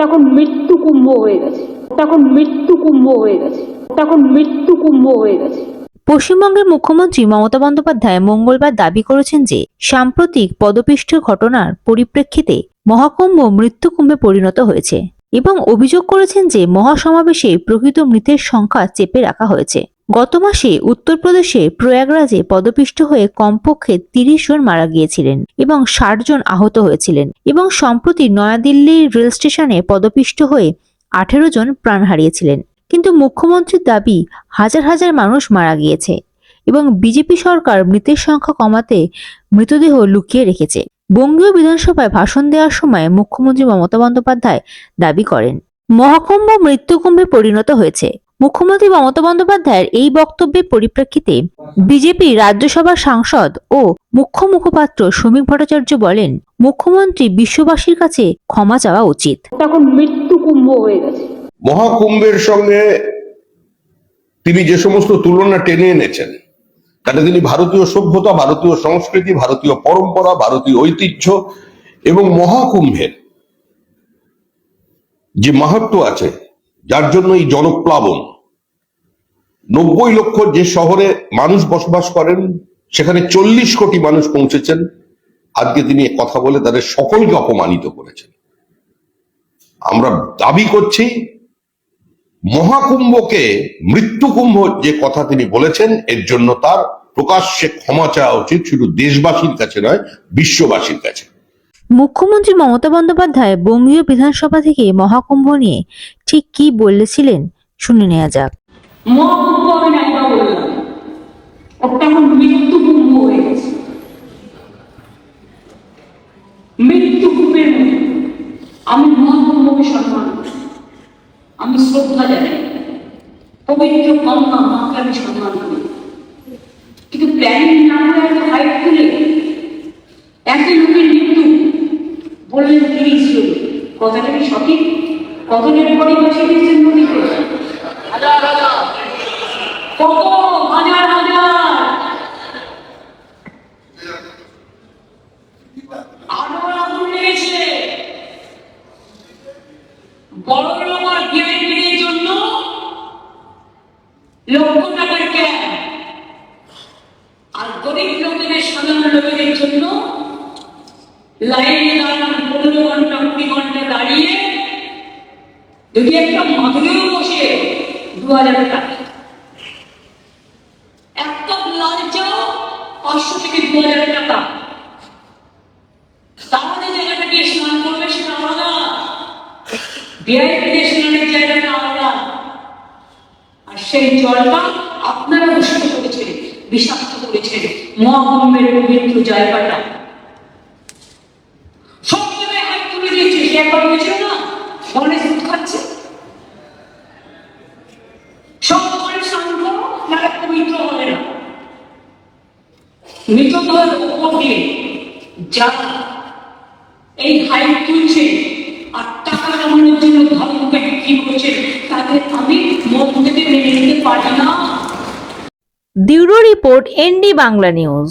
ওটা এখন মৃত্যু কুম্ভ হয়ে গেছে। ওটা এখন মৃত্যু কুম্ভ হয়ে গেছে। ওটা এখন মৃত্যু কুম্ভ হয়ে গেছে। পশ্চিমবঙ্গের মুখ্যমন্ত্রী মমতা বন্দ্যোপাধ্যায় মঙ্গলবার দাবি করেছেন যে, সাম্প্রতিক পদপিষ্টের ঘটনার পরিপ্রেক্ষিতে মহাকুম্ভ মৃত্যুকুম্ভে পরিণত হয়েছে এবং অভিযোগ করেছেন যে, মহাসমাবেশে প্রকৃত মৃতের সংখ্যা চেপে রাখা হয়েছে। গত মাসে উত্তরপ্রদেশে প্রয়াগরাজে পদপিষ্ট হয়ে কমপক্ষে তিরিশ জন মারা গিয়েছিলেন এবং ষাট জন আহত হয়েছিলেন এবং সম্প্রতি নয়াদিল্লির রেল স্টেশনে পদপিষ্ট হয়ে আঠেরো জন প্রাণ হারিয়েছিলেন। কিন্তু মুখ্যমন্ত্রীর দাবি, হাজার হাজার মানুষ মারা গিয়েছে এবং বিজেপি সরকার মৃতের সংখ্যা কমাতে মৃতদেহ লুকিয়ে রেখেছে। বঙ্গীয় বিধানসভায় ভাষণ দেওয়ার সময় মুখ্যমন্ত্রী মমতা বন্দ্যোপাধ্যায় দাবি করেন, মহাকুম্ভ মৃত্যুকুম্ভে পরিণত হয়েছে। মুখ্যমন্ত্রী মমতা বন্দ্যোপাধ্যায়ের এই বক্তব্যের পরিপ্রেক্ষিতে বিজেপি রাজ্যসভার সাংসদ ও মুখ্য মুখপাত্র শ্রমিক ভট্টাচার্য বলেন মুখ্যমন্ত্রী বিশ্ববাসীর কাছে ক্ষমা চাওয়া উচিত। এখন মৃত্যু কুম্ভ হয়ে গেছে। মহাকুম্ভের সঙ্গে তিনি যে সমস্ত তুলনা টেনে এনেছেন তাতে তিনি ভারতীয় সভ্যতা ভারতীয় সংস্কৃতি ভারতীয় পরম্পরা ভারতীয় ঐতিহ্য এবং মহাকুম্ভের যে মাহাত্ম আছে যার জন্য এই জনপ্লাবন। নব্বই লক্ষ যে শহরে মানুষ বসবাস করেন, সেখানে চল্লিশ কোটি মানুষ পৌঁছেছেন। আজকে তিনি কথা বলে তাদের সকলকে অপমানিত করেছেন। আমরা দাবি করছি, মহাকুম্ভকে মৃত্যুকুম্ভ যে কথা তিনি বলেছেন, এর জন্য তার প্রকাশ্যে ক্ষমা চাওয়া উচিত, শুধু দেশবাসীর কাছে নয়, বিশ্ববাসীর কাছে। মুখ্যমন্ত্রী মমতা বন্দ্যোপাধ্যায় বঙ্গীয় বিধানসভা থেকে মহাকুম্ভ নিয়ে ঠিক কি বলেছিলেন শুনে নেওয়া যাক। আমি মহাকুম্ভকে সম্মান আমি শ্রদ্ধা জানাই। পবিত্র গঙ্গা মাকে আমি সম্মান করি কিন্তু প্ল্যানিং না করে একটা হাইট তুলে একই লোকের মৃত্যু বললেন তিরিশ জন কথাটা কি সঠিক কতজন পরে বসে দিয়েছেন নদীতে কত হাজার হাজার লক্ষ টাকার ক্যাম্প আর গরিব লোকেদের জন্য লাইনে পনেরো ঘণ্টা যদি একটা মাদুরেও বসে দু হাজার টাকা লাল পাঁচশো থেকে দু হাজার টাকা। তাহলে জায়গাটা গিয়ে স্নান করবে সেটা আলাদা। স্নানের জায়গাটা আলাদা। আর সেই জলটা আপনারা দূষিত করেছেন বিষাক্ত করেছেন মহাকুম্ভের পবিত্র জায়গাটা। সব জায়গায় হাত তুলে দিয়েছে, সে একবার হয়েছিল না? গণেশ দুধ খাচ্ছে। স্নান করো নাহলে পবিত্র হবে না। যারা এই হাইট তুলছে আর টাকা কামানোর জন্য ধর্মকে বিক্রি করছে আমি মন থেকে মেনে নিতে পারি না। Bureau report ND Bangla news.